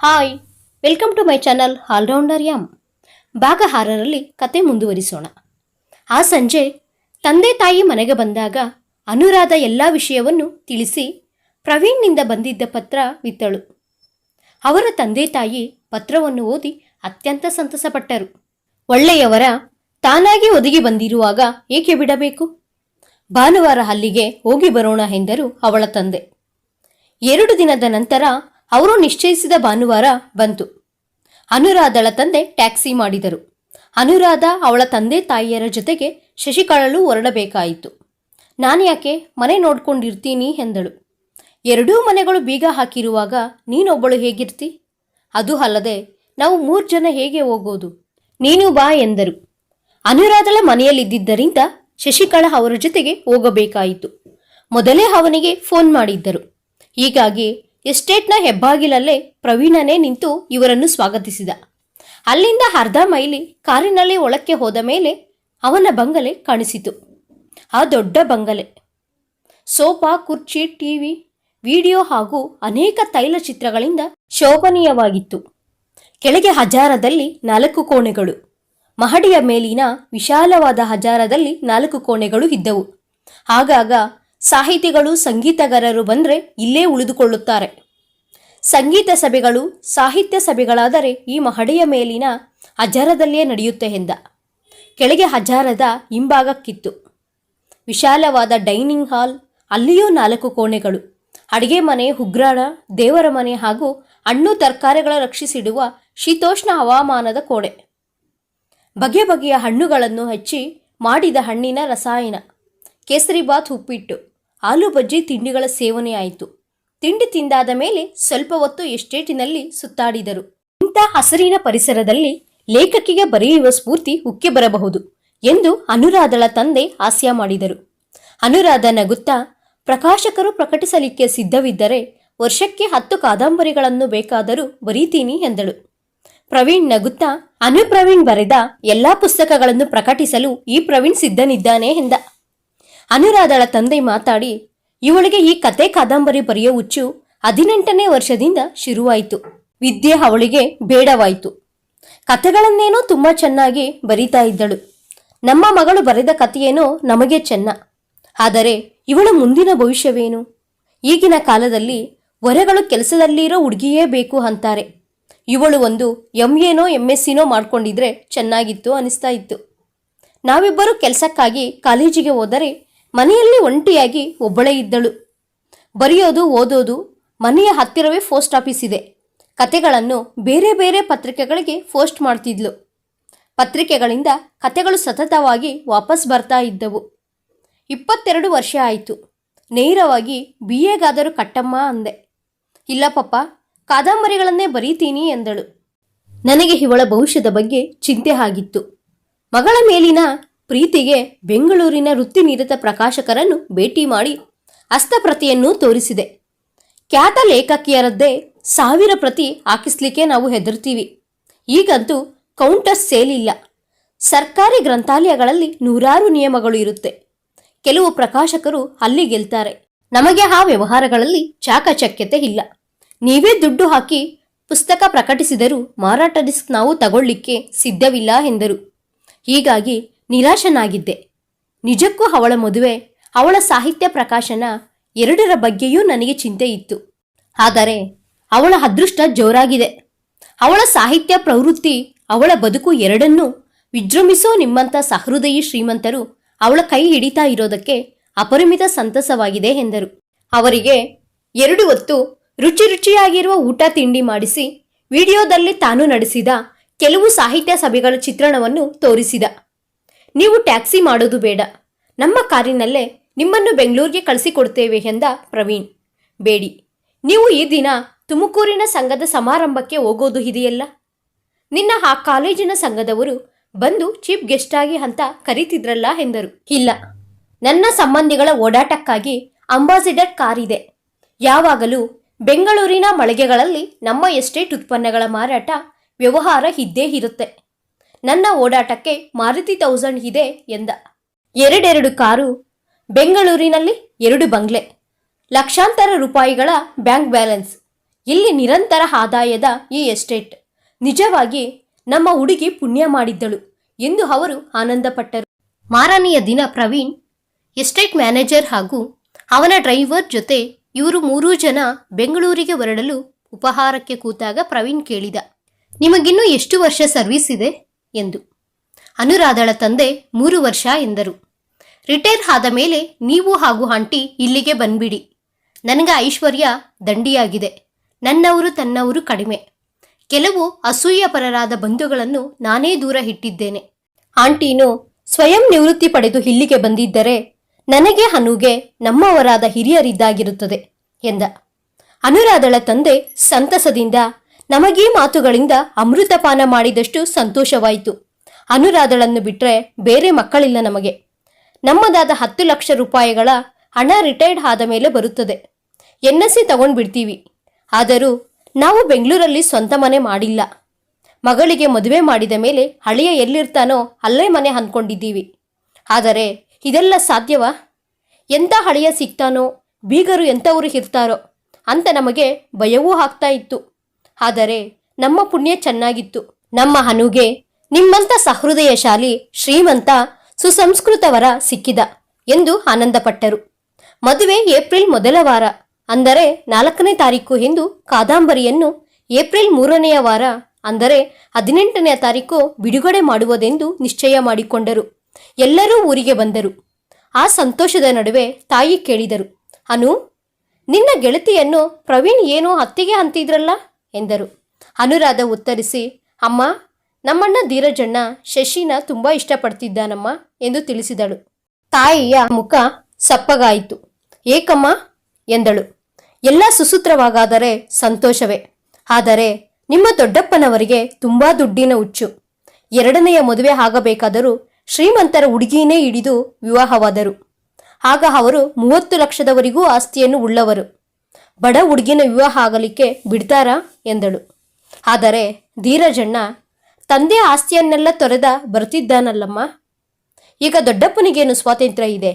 Hi welcome to my channel allrounder yam ಭಾಗ ಆರರಲ್ಲಿ ಕತೆ ಮುಂದುವರಿಸೋಣ. ಆ ಸಂಜೆ ತಂದೆ ತಾಯಿ ಮನೆಗೆ ಬಂದಾಗ ಅನುರಾಧ ಎಲ್ಲ ವಿಷಯವನ್ನು ತಿಳಿಸಿ ಪ್ರವೀಣ್ನಿಂದ ಬಂದಿದ್ದ ಪತ್ರ ವಿತ್ತಳು. ಅವರ ತಂದೆ ತಾಯಿ ಪತ್ರವನ್ನು ಓದಿ ಅತ್ಯಂತ ಸಂತಸಪಟ್ಟರು. ಒಳ್ಳೆಯವರ ತಾನಾಗಿ ಒದಗಿ ಬಂದಿರುವಾಗ ಏಕೆ ಬಿಡಬೇಕು? ಭಾನುವಾರ ಅಲ್ಲಿಗೆ ಹೋಗಿ ಬರೋಣ ಎಂದರು ಅವಳ ತಂದೆ. ಎರಡು ದಿನದ ನಂತರ ಅವರು ನಿಶ್ಚಯಿಸಿದ ಭಾನುವಾರ ಬಂತು. ಅನುರಾಧಳ ತಂದೆ ಟ್ಯಾಕ್ಸಿ ಮಾಡಿದರು. ಅನುರಾಧ ಅವಳ ತಂದೆ ತಾಯಿಯರ ಜೊತೆಗೆ ಶಶಿಕಳಲು ಹೊರಡಬೇಕಾಯಿತು. ನಾನು ಯಾಕೆ ಮನೆ ನೋಡ್ಕೊಂಡಿರ್ತೀನಿ ಎಂದಳು. ಎರಡೂ ಮನೆಗಳು ಬೀಗ ಹಾಕಿರುವಾಗ ನೀನೊಬ್ಬಳು ಹೇಗಿರ್ತಿ? ಅದು ಅಲ್ಲದೆ ನಾವು ಮೂರು ಜನ ಹೇಗೆ ಹೋಗೋದು? ನೀನು ಬಾ ಎಂದರು. ಅನುರಾಧಳ ಮನೆಯಲ್ಲಿದ್ದರಿಂದ ಶಶಿಕಳ ಅವರ ಜೊತೆಗೆ ಹೋಗಬೇಕಾಯಿತು. ಮೊದಲೇ ಅವನಿಗೆ ಫೋನ್ ಮಾಡಿದ್ದರು. ಹೀಗಾಗಿ ಎಸ್ಟೇಟ್ನ ಹೆಬ್ಬಾಗಿಲಲ್ಲೇ ಪ್ರವೀಣನೇ ನಿಂತು ಇವರನ್ನು ಸ್ವಾಗತಿಸಿದ. ಅಲ್ಲಿಂದ ಅರ್ಧ ಮೈಲಿ ಕಾರಿನಲ್ಲಿ ಒಳಕ್ಕೆ ಹೋದ ಮೇಲೆ ಅವನ ಬಂಗಲೆ ಕಾಣಿಸಿತು. ಆ ದೊಡ್ಡ ಬಂಗಲೆ. ಸೋಫಾ, ಕುರ್ಚಿ, ಟಿವಿ, ವಿಡಿಯೋ ಹಾಗೂ ಅನೇಕ ತೈಲ ಚಿತ್ರಗಳಿಂದ ಶೋಭನೀಯವಾಗಿತ್ತು. ಕೆಳಗೆ ಹಜಾರದಲ್ಲಿ ನಾಲ್ಕು ಕೋಣೆಗಳು. ಮಹಡಿಯ ಮೇಲಿನ ವಿಶಾಲವಾದ ಹಜಾರದಲ್ಲಿ ನಾಲ್ಕು ಕೋಣೆಗಳು ಇದ್ದವು. ಆಗಾಗ ಸಾಹಿತಿಗಳು, ಸಂಗೀತಗಾರರು ಬಂದರೆ ಇಲ್ಲೇ ಉಳಿದುಕೊಳ್ಳುತ್ತಾರೆ. ಸಂಗೀತ ಸಭೆಗಳು, ಸಾಹಿತ್ಯ ಸಭೆಗಳಾದರೆ ಈ ಮಹಡಿಯ ಮೇಲಿನ ಹಜಾರದಲ್ಲೇ ನಡೆಯುತ್ತೆ ಎಂದ. ಕೆಳಗೆ ಹಜಾರದ ಹಿಂಭಾಗಕ್ಕಿತ್ತು. ವಿಶಾಲವಾದ ಡೈನಿಂಗ್ ಹಾಲ್, ಅಲ್ಲಿಯೂ ನಾಲ್ಕು ಕೋಣೆಗಳು. ಅಡಿಗೆ ಮನೆ, ಉಗ್ರಾಣ, ದೇವರ ಮನೆ ಹಾಗೂ ಹಣ್ಣು ತರಕಾರಿಗಳ ರಕ್ಷಿಸಿಡುವ ಶೀತೋಷ್ಣ ಹವಾಮಾನದ ಕೋಣೆ. ಬಗೆ ಬಗೆಯ ಹಣ್ಣುಗಳನ್ನು ಹಚ್ಚಿ ಮಾಡಿದ ಹಣ್ಣಿನ ರಸಾಯನ. ಕೇಸರಿಬಾತ್ ಉಪ್ಪಿಟ್ಟು, ಆಲೂ ಬಜ್ಜಿ ತಿಂಡಿಗಳ ಸೇವನೆ ಆಯಿತು. ತಿಂಡಿ ತಿಂದಾದ ಮೇಲೆ ಸ್ವಲ್ಪ ಹೊತ್ತು ಎಸ್ಟೇಟಿನಲ್ಲಿ ಸುತ್ತಾಡಿದರು. ಇಂಥ ಹಸಿರಿನ ಪರಿಸರದಲ್ಲಿ ಲೇಖಕಿಗೆ ಬರೆಯುವ ಸ್ಫೂರ್ತಿ ಉಕ್ಕಿ ಬರಬಹುದು ಎಂದು ಅನುರಾಧಳ ತಂದೆ ಹಾಸ್ಯ ಮಾಡಿದರು. ಅನುರಾಧ ನಗುತ್ತಾ, ಪ್ರಕಾಶಕರು ಪ್ರಕಟಿಸಲಿಕ್ಕೆ ಸಿದ್ಧವಿದ್ದರೆ ವರ್ಷಕ್ಕೆ ಹತ್ತು ಕಾದಂಬರಿಗಳನ್ನು ಬೇಕಾದರೂ ಬರೀತೀನಿ ಎಂದಳು. ಪ್ರವೀಣ್ ನಗುತ್ತಾ ಅನು ಪ್ರವೀಣ್ ಬರೆದ ಎಲ್ಲಾ ಪುಸ್ತಕಗಳನ್ನು ಪ್ರಕಟಿಸಲು ಈ ಪ್ರವೀಣ್ ಸಿದ್ಧನಿದ್ದಾನೆ ಎಂದ. ಅನುರಾಧಳ ತಂದೆ ಮಾತಾಡಿ, ಇವಳಿಗೆ ಈ ಕತೆ ಕಾದಂಬರಿ ಬರೆಯೋ ಹುಚ್ಚು ಹದಿನೆಂಟನೇ ವರ್ಷದಿಂದ ಶುರುವಾಯಿತು. ವಿದ್ಯೆ ಅವಳಿಗೆ ಬೇಡವಾಯಿತು. ಕತೆಗಳನ್ನೇನೋ ತುಂಬಾ ಚೆನ್ನಾಗಿ ಬರಿತಾ ಇದ್ದಳು. ನಮ್ಮ ಮಗಳು ಬರೆದ ಕಥೆಯೇನೋ ನಮಗೆ ಚೆನ್ನ. ಆದರೆ ಇವಳ ಮುಂದಿನ ಭವಿಷ್ಯವೇನು? ಈಗಿನ ಕಾಲದಲ್ಲಿ ಹೊರೆಗಳು ಕೆಲಸದಲ್ಲಿರೋ ಹುಡುಗಿಯೇ ಬೇಕು ಅಂತಾರೆ. ಇವಳು ಒಂದು ಎಂ ಎನೋ ಎಂ ಎಸ್ ಸಿನೋ ಮಾಡ್ಕೊಂಡಿದ್ರೆ ಚೆನ್ನಾಗಿತ್ತು ಅನಿಸ್ತಾ ಇತ್ತು. ನಾವಿಬ್ಬರು ಕೆಲಸಕ್ಕಾಗಿ ಕಾಲೇಜಿಗೆ ಹೋದರೆ ಮನೆಯಲ್ಲಿ ಒಂಟಿಯಾಗಿ ಒಬ್ಬಳೇ ಇದ್ದಳು. ಬರೆಯೋದು, ಓದೋದು ಮನೆಯ ಹತ್ತಿರವೇ ಪೋಸ್ಟ್ ಆಫೀಸ್ ಇದೆ. ಕತೆಗಳನ್ನು ಬೇರೆ ಬೇರೆ ಪತ್ರಿಕೆಗಳಿಗೆ ಪೋಸ್ಟ್ ಮಾಡ್ತಿದ್ಲು. ಪತ್ರಿಕೆಗಳಿಂದ ಕತೆಗಳು ಸತತವಾಗಿ ವಾಪಸ್ ಬರ್ತಾ ಇದ್ದವು. ಇಪ್ಪತ್ತೆರಡು ವರ್ಷ ಆಯಿತು. ನೇರವಾಗಿ ಬಿ ಎಗಾದರೂ ಕಟ್ಟಮ್ಮ ಅಂದೆ. ಇಲ್ಲ ಪಪ್ಪ, ಕಾದಂಬರಿಗಳನ್ನೇ ಬರೀತೀನಿ ಎಂದಳು. ನನಗೆ ಇವಳ ಭವಿಷ್ಯದ ಬಗ್ಗೆ ಚಿಂತೆ ಆಗಿತ್ತು. ಮಗಳ ಮೇಲಿನ ಪ್ರೀತಿಗೆ ಬೆಂಗಳೂರಿನ ವೃತ್ತಿನಿರತ ಪ್ರಕಾಶಕರನ್ನು ಭೇಟಿ ಮಾಡಿ ಹಸ್ತಪ್ರತಿಯನ್ನು ತೋರಿಸಿದೆ. ಖ್ಯಾತ ಲೇಖಕಿಯರದ್ದೇ ಸಾವಿರ ಪ್ರತಿ ಹಾಕಿಸ್ಲಿಕ್ಕೆ ನಾವು ಹೆದರ್ತೀವಿ ಈಗಂತೂ ಕೌಂಟರ್ ಸೇಲ್ ಇಲ್ಲ ಸರ್ಕಾರಿ ಗ್ರಂಥಾಲಯಗಳಲ್ಲಿ ನೂರಾರು ನಿಯಮಗಳು ಇರುತ್ತೆ. ಕೆಲವು ಪ್ರಕಾಶಕರು ಅಲ್ಲಿ ಗೆಲ್ತಾರೆ. ನಮಗೆ ಆ ವ್ಯವಹಾರಗಳಲ್ಲಿ ಚಾಕಚಕ್ಯತೆ ಇಲ್ಲ. ನೀವೇ ದುಡ್ಡು ಹಾಕಿ ಪುಸ್ತಕ ಪ್ರಕಟಿಸಿದರೂ ಮಾರಾಟ ಡಿಸ್ಕ್ ನಾವು ತಗೊಳ್ಳಿಕ್ಕೆ ಸಿದ್ಧವಿಲ್ಲ ಎಂದರು. ಹೀಗಾಗಿ ನಿರಾಶನಾಗಿದ್ದೆ. ನಿಜಕ್ಕೂ ಅವಳ ಮದುವೆ, ಅವಳ ಸಾಹಿತ್ಯ ಪ್ರಕಾಶನ ಎರಡರ ಬಗ್ಗೆಯೂ ನನಗೆ ಚಿಂತೆ ಇತ್ತು. ಆದರೆ ಅವಳ ಅದೃಷ್ಟ ಜೋರಾಗಿದೆ. ಅವಳ ಸಾಹಿತ್ಯ ಪ್ರವೃತ್ತಿ, ಅವಳ ಬದುಕು ಎರಡನ್ನೂ ವಿಜೃಂಭಿಸೋ ನಿಮ್ಮಂಥ ಸಹೃದಯಿ ಶ್ರೀಮಂತರು ಅವಳ ಕೈ ಹಿಡಿತಾ ಇರೋದಕ್ಕೆ ಅಪರಿಮಿತ ಸಂತಸವಾಗಿದೆ ಎಂದರು. ಅವರಿಗೆ ಎರಡು ಹೊತ್ತು ರುಚಿ ರುಚಿಯಾಗಿರುವ ಊಟ ತಿಂಡಿ ಮಾಡಿಸಿ, ವಿಡಿಯೋದಲ್ಲಿ ತಾನು ನಡೆಸಿದ ಕೆಲವು ಸಾಹಿತ್ಯ ಸಭೆಗಳ ಚಿತ್ರಣವನ್ನು ತೋರಿಸಿದ. ನೀವು ಟ್ಯಾಕ್ಸಿ ಮಾಡೋದು ಬೇಡ. ನಮ್ಮ ಕಾರಿನಲ್ಲೇ ನಿಮ್ಮನ್ನು ಬೆಂಗಳೂರಿಗೆ ಕಳಿಸಿಕೊಡ್ತೇವೆ ಎಂದ ಪ್ರವೀಣ್. ಬೇಡಿ. ನೀವು ಈ ದಿನ ತುಮಕೂರಿನ ಸಂಘದ ಸಮಾರಂಭಕ್ಕೆ ಹೋಗೋದು ಇದೆಯಲ್ಲ? ನಿನ್ನ ಆ ಕಾಲೇಜಿನ ಸಂಘದವರು ಬಂದು ಚೀಫ್ ಗೆಸ್ಟ್ ಆಗಿ ಅಂತ ಕರೀತಿದ್ರಲ್ಲ ಎಂದರು. ಇಲ್ಲ. ನನ್ನ ಸಂಬಂಧಿಗಳ ಓಡಾಟಕ್ಕಾಗಿ ಅಂಬಾಸಿಡರ್ ಕಾರ್ ಇದೆ. ಯಾವಾಗಲೂ ಬೆಂಗಳೂರಿನ ಮಳಿಗೆಗಳಲ್ಲಿ ನಮ್ಮ ಎಸ್ಟೇಟ್ ಉತ್ಪನ್ನಗಳ ಮಾರಾಟ ವ್ಯವಹಾರ ಇದ್ದೇ ಇರುತ್ತೆ. ನನ್ನ ಓಡಾಟಕ್ಕೆ ಮಾರುತಿ ತೌಸಂಡ್ ಇದೆ ಎಂದ. ಎರಡೆರಡು ಕಾರು, ಬೆಂಗಳೂರಿನಲ್ಲಿ ಎರಡು ಬಂಗ್ಲೆ, ಲಕ್ಷಾಂತರ ರೂಪಾಯಿಗಳ ಬ್ಯಾಂಕ್ ಬ್ಯಾಲೆನ್ಸ್, ಇಲ್ಲಿ ನಿರಂತರ ಆದಾಯದ ಈ ಎಸ್ಟೇಟ್. ನಿಜವಾಗಿ ನಮ್ಮ ಹುಡುಗಿ ಪುಣ್ಯ ಮಾಡಿದ್ದಳು ಎಂದು ಅವರು ಆನಂದಪಟ್ಟರು. ಮಾರನೆಯ ದಿನ ಪ್ರವೀಣ್, ಎಸ್ಟೇಟ್ ಮ್ಯಾನೇಜರ್ ಹಾಗೂ ಅವನ ಡ್ರೈವರ್ ಜೊತೆ ಇವರು ಮೂರೂ ಜನ ಬೆಂಗಳೂರಿಗೆ ಹೊರಡಲು ಉಪಹಾರಕ್ಕೆ ಕೂತಾಗ ಪ್ರವೀಣ್ ಕೇಳಿದ, ನಿಮಗಿನ್ನೂ ಎಷ್ಟು ವರ್ಷ ಸರ್ವಿಸ್ ಇದೆ? ಎಂದು. ಅನುರಾಧಳ ತಂದೆ ಮೂರು ವರ್ಷ ಎಂದರು. ರಿಟೈರ್ ಆದ ಮೇಲೆ ನೀವು ಹಾಗೂ ಆಂಟಿ ಇಲ್ಲಿಗೆ ಬಂದ್ಬಿಡಿ. ನನಗೆ ಐಶ್ವರ್ಯ ದಂಡಿಯಾಗಿದೆ. ನನ್ನವರು ತನ್ನವರು ಕಡಿಮೆ. ಕೆಲವು ಅಸೂಯಪರರಾದ ಬಂಧುಗಳನ್ನು ನಾನೇ ದೂರ ಇಟ್ಟಿದ್ದೇನೆ. ಆಂಟೀನು ಸ್ವಯಂ ನಿವೃತ್ತಿ ಪಡೆದು ಇಲ್ಲಿಗೆ ಬಂದಿದ್ದರೆ ನನಗೆ ಹನುಗೆ ನಮ್ಮವರಾದ ಹಿರಿಯರಿದ್ದಾಗಿರುತ್ತದೆ ಎಂದ. ಅನುರಾಧಳ ತಂದೆ ಸಂತಸದಿಂದ ನಮಗೀ ಮಾತುಗಳಿಂದ ಅಮೃತಪಾನ ಮಾಡಿದಷ್ಟು ಸಂತೋಷವಾಯಿತು. ಅನುರಾಧಳನ್ನು ಬಿಟ್ಟರೆ ಬೇರೆ ಮಕ್ಕಳಿಲ್ಲ ನಮಗೆ. ನಮ್ಮದಾದ ಹತ್ತು ಲಕ್ಷ ರೂಪಾಯಿಗಳ ಹಣ ರಿಟೈರ್ಡ್ ಆದ ಮೇಲೆ ಬರುತ್ತದೆ. ಎನ್ ಎಸ್ ಸಿ ತಗೊಂಡ್ಬಿಡ್ತೀವಿ. ಆದರೂ ನಾವು ಬೆಂಗಳೂರಲ್ಲಿ ಸ್ವಂತ ಮನೆ ಮಾಡಿಲ್ಲ. ಮಗಳಿಗೆ ಮದುವೆ ಮಾಡಿದ ಮೇಲೆ ಹಳೆಯ ಎಲ್ಲಿರ್ತಾನೋ ಅಲ್ಲೇ ಮನೆ ಅಂದ್ಕೊಂಡಿದ್ದೀವಿ. ಆದರೆ ಇದೆಲ್ಲ ಸಾಧ್ಯವಾ? ಎಂಥ ಹಳೆಯ ಸಿಗ್ತಾನೋ, ಬೀಗರು ಎಂಥವರು ಇರ್ತಾರೋ ಅಂತ ನಮಗೆ ಭಯವೂ ಆಗ್ತಾ ಇತ್ತು. ಆದರೆ ನಮ್ಮ ಪುಣ್ಯ ಚೆನ್ನಾಗಿತ್ತು. ನಮ್ಮ ಹನುಗೆ ನಿಮ್ಮಂಥ ಸಹೃದಯಶಾಲಿ ಶ್ರೀಮಂತ ಸುಸಂಸ್ಕೃತವರ ಸಿಕ್ಕಿದ ಎಂದು ಆನಂದಪಟ್ಟರು. ಮದುವೆ ಏಪ್ರಿಲ್ ಮೊದಲ ವಾರ, ಅಂದರೆ ನಾಲ್ಕನೇ ತಾರೀಕು ಎಂದು ಕಾದಂಬರಿಯನ್ನು ಏಪ್ರಿಲ್ ಮೂರನೆಯ ವಾರ, ಅಂದರೆ ಹದಿನೆಂಟನೆಯ ತಾರೀಕು ಬಿಡುಗಡೆ ಮಾಡುವುದೆಂದು ನಿಶ್ಚಯ ಮಾಡಿಕೊಂಡರು. ಎಲ್ಲರೂ ಊರಿಗೆ ಬಂದರು. ಆ ಸಂತೋಷದ ನಡುವೆ ತಾಯಿ ಕೇಳಿದರು ಅನು ನಿನ್ನ ಗೆಳತಿಯನ್ನು ಪ್ರವೀಣ್ ಏನೋ ಅತ್ತಿಗೆ ಅಂತಿದ್ರಲ್ಲ? ಎಂದರು. ಅನುರಾಧ ಉತ್ತರಿಸಿ, ಅಮ್ಮ, ನಮ್ಮಣ್ಣ ಧೀರಜಣ್ಣ ಶಶಿನ ತುಂಬಾ ಇಷ್ಟಪಡ್ತಿದ್ದಾನಮ್ಮ ಎಂದು ತಿಳಿಸಿದಳು. ತಾಯಿಯ ಮುಖ ಸಪ್ಪಗಾಯಿತು. ಏಕಮ್ಮ? ಎಂದಳು. ಎಲ್ಲ ಸುಸೂತ್ರವಾಗಾದರೆ ಸಂತೋಷವೇ. ಆದರೆ ನಿಮ್ಮ ದೊಡ್ಡಪ್ಪನವರಿಗೆ ತುಂಬಾ ದುಡ್ಡಿನ ಹುಚ್ಚು. ಎರಡನೆಯ ಮದುವೆ ಆಗಬೇಕಾದರೂ ಶ್ರೀಮಂತರ ಹುಡುಗಿಯೇ ಹಿಡಿದು ವಿವಾಹವಾದರು. ಆಗ ಅವರು ಮೂವತ್ತು ಲಕ್ಷದವರೆಗೂ ಆಸ್ತಿಯನ್ನು ಉಳ್ಳವರು. ಬಡ ಹುಡುಗಿನ ವಿವಾಹ ಆಗಲಿಕ್ಕೆ ಬಿಡ್ತಾರಾ? ಎಂದಳು. ಆದರೆ ಧೀರಜಣ್ಣ, ತಂದೆ ಆಸ್ತಿಯನ್ನೆಲ್ಲ ತೊರೆದ ಬರ್ತಿದ್ದಾನಲ್ಲಮ್ಮ. ಈಗ ದೊಡ್ಡಪ್ಪನಿಗೇನು ಸ್ವಾತಂತ್ರ್ಯ ಇದೆ?